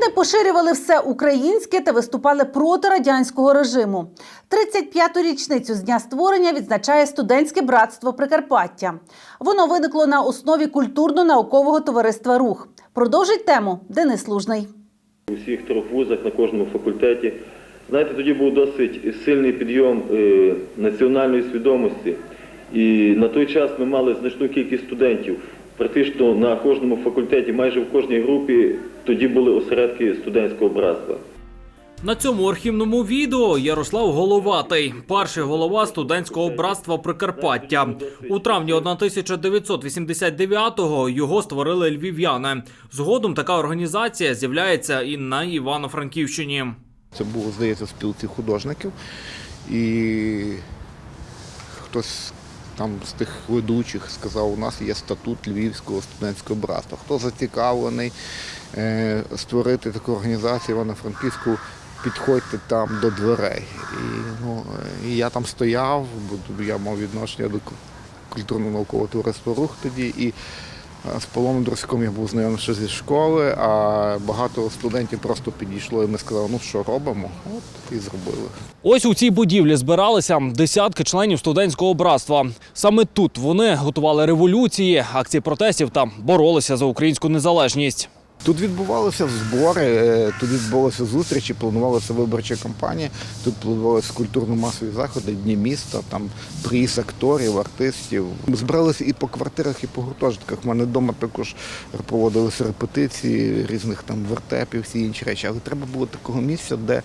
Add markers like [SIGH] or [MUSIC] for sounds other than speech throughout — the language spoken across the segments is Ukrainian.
Вони поширювали все українське та виступали проти радянського режиму. 35-ту річницю з дня створення відзначає студентське братство Прикарпаття. Воно виникло на основі культурно-наукового товариства Рух. Продовжить тему Денис Лужний. У всіх трьох вузах на кожному факультеті. Знаєте, тоді був досить сильний підйом е, національної свідомості. І на той час ми мали значну кількість студентів. Практично на кожному факультеті, майже в кожній групі, тоді були осередки студентського братства. На цьому архівному відео Ярослав Головатий, перший голова студентського братства Прикарпаття. У травні 1989-го його створили львів'яни. Згодом така організація з'являється і на Івано-Франківщині. Це було, здається, в спілці художників. І хтось там з тих ведучих сказав, у нас є статут Львівського студентського братства. Хто зацікавлений е, створити таку організацію Івано-Франківську, підходьте там до дверей. І, ну, і я там стояв, бо я мав відношення до культурно-наукового товариства рух тоді. І з Павлом Друзьком я був знайомий ще зі школи, а багато студентів просто підійшло і ми сказали, ну що робимо? От і зробили. Ось у цій будівлі збиралися десятки членів студентського братства. Саме тут вони готували революції, акції протестів та боролися за українську незалежність. Тут відбувалися збори, е, тут відбувалися зустрічі, планувалася виборча кампанія, тут планувалися культурно-масові заходи, дні міста, там приїзд акторів, артистів. Збиралися і по квартирах, і по гуртожитках. У мене вдома також проводилися репетиції різних там вертепів, всі інші речі. Але треба було такого місця, де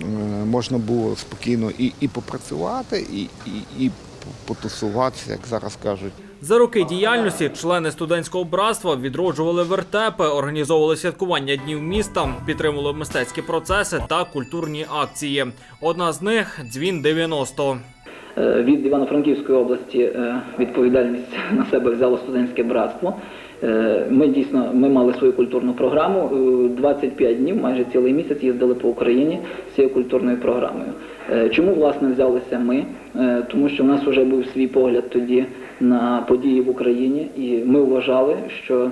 е, можна було спокійно і, і попрацювати, і, і, і потусуватися, як зараз кажуть. За роки діяльності члени студентського братства відроджували вертепи, організовували святкування днів міста, підтримували мистецькі процеси та культурні акції. Одна з них дзвін 90. Е, Від Івано-Франківської області е, відповідальність [LAUGHS] на себе взяло студентське братство. Е, Ми дійсно ми мали свою культурну програму. Е, 25 днів, майже цілий місяць їздили по Україні з цією культурною програмою. Е, Чому власне взялися ми? Е, Тому що в нас вже був свій погляд тоді на події в Україні, і ми вважали, що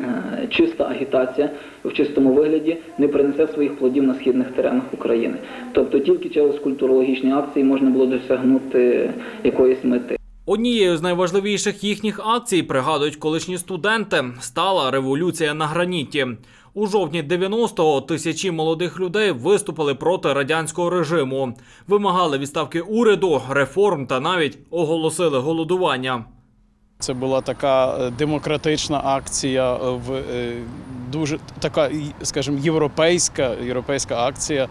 Е, чиста агітація в чистому вигляді не принесе своїх плодів на східних теренах України. Тобто тільки через культурологічні акції можна було досягнути якоїсь мети. Однією з найважливіших їхніх акцій, пригадують колишні студенти, стала революція на граніті. У жовтні 90-го тисячі молодих людей виступили проти радянського режиму, вимагали відставки уряду, реформ та навіть оголосили голодування. Це була така е, демократична акція, е, в е, дуже така, скажімо, європейська, європейська акція,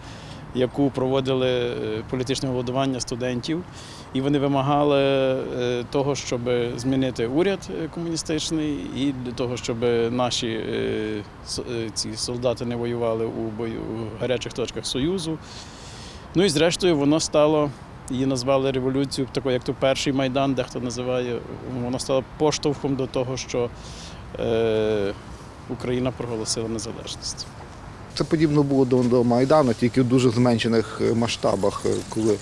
яку проводили е, політичне голодування студентів. І вони вимагали е, того, щоб змінити уряд е, комуністичний, і для того, щоб наші ці солдати не воювали у бою у гарячих точках Союзу. Ну і зрештою воно стало. Її назвали революцією, такою, як то перший майдан, дехто називає. Воно стало поштовхом до того, що е, Україна проголосила незалежність. Це подібно було до, Майдану, тільки в дуже зменшених е, масштабах, е, коли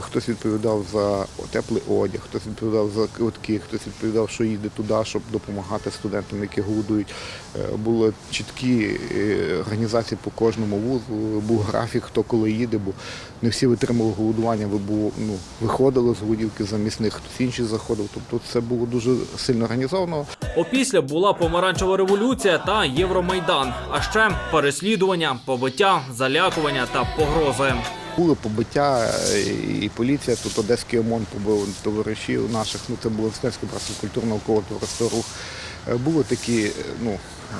хтось відповідав за теплий одяг, хтось відповідав за квитки, хтось відповідав, що їде туди, щоб допомагати студентам, які голодують. Е, Були чіткі е, організації по кожному вузу, був графік, хто коли їде, бо не всі витримували голодування, ну, виходили з голодівки, замість них хтось інший заходив. Тобто це було дуже сильно організовано. Опісля була помаранчева революція та Євромайдан, а ще переслідування, побиття, залякування та погрози. Були побиття, е, і поліція, тут Одеський ОМОН побив товаришів наших, ну це було Стецьке просто культурно-наукове товариство рух. Е, Були такі, е, ну,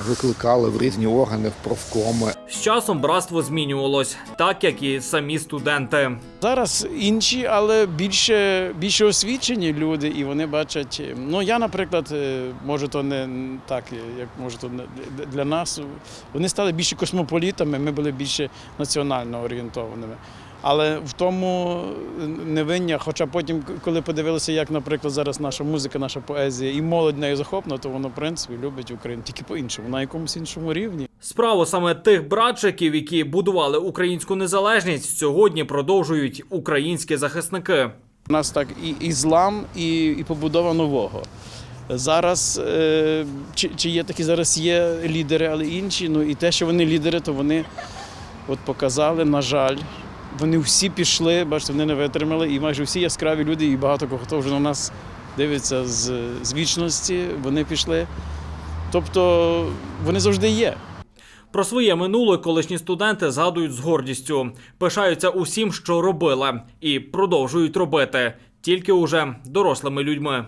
викликали в різні органи, в профкоми. З часом братство змінювалось, так як і самі студенти. Зараз інші, але більше, більше освічені люди, і вони бачать. Ну я, наприклад, може, то не так, як може то для нас. Вони стали більше космополітами, ми були більше національно орієнтованими. Але в тому невиння, хоча потім, коли подивилися, як, наприклад, зараз наша музика, наша поезія і молодь нею захоплена, то воно, в принципі, любить Україну тільки по-іншому, на якомусь іншому рівні. Справу саме тих братчиків, які будували українську незалежність, сьогодні продовжують українські захисники. У нас так і ізлам, і, і побудова нового. Зараз е, чи, чи є такі зараз є лідери, але інші. Ну і те, що вони лідери, то вони от показали, на жаль. Вони всі пішли, бачите, вони не витримали, і майже всі яскраві люди, і багато кого хто вже на нас дивиться з, з вічності, вони пішли. Тобто вони завжди є. Про своє минуле колишні студенти згадують з гордістю, пишаються усім, що робили, і продовжують робити, тільки уже дорослими людьми.